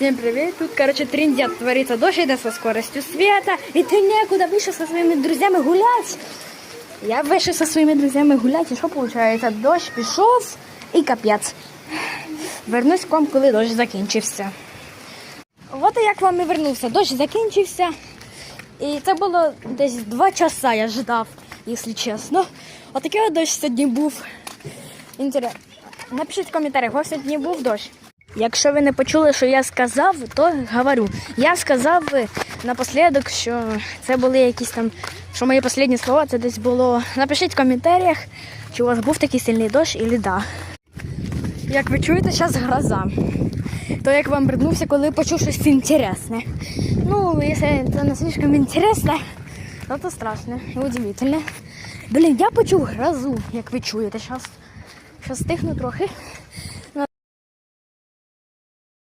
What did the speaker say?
Всем привет! Тут, короче, трендят творится. Дождь идет со скоростью света. И ты некуда вышел со своими друзьями гулять. Я вийшов со своїми друзями гуляти, і що виходить? Дощ пішов і капець. Вернусь к вам, коли дощ закінчився. От і як вам і вернувся. Дощ закінчився. І це було десь два часа я ждав, якщо чесно. Отакий от дощ сьогодні був. Інтересно. Напишіть в коментарях, вас сьогодні був дощ. Якщо ви не почули, що я сказав, то говорю. Я сказав напослідок, що це були якісь там, що мої останні слова, це десь було. Напишіть в коментарях, чи у вас був такий сильний дощ і да. Як ви чуєте, зараз гроза. То як вам вернувся, коли почув щось інтересне. Ну, якщо це не слишком інтересне, то це страшно і удивительне. Блін, я почув грозу, як ви чуєте. Зараз, зараз стихну трохи.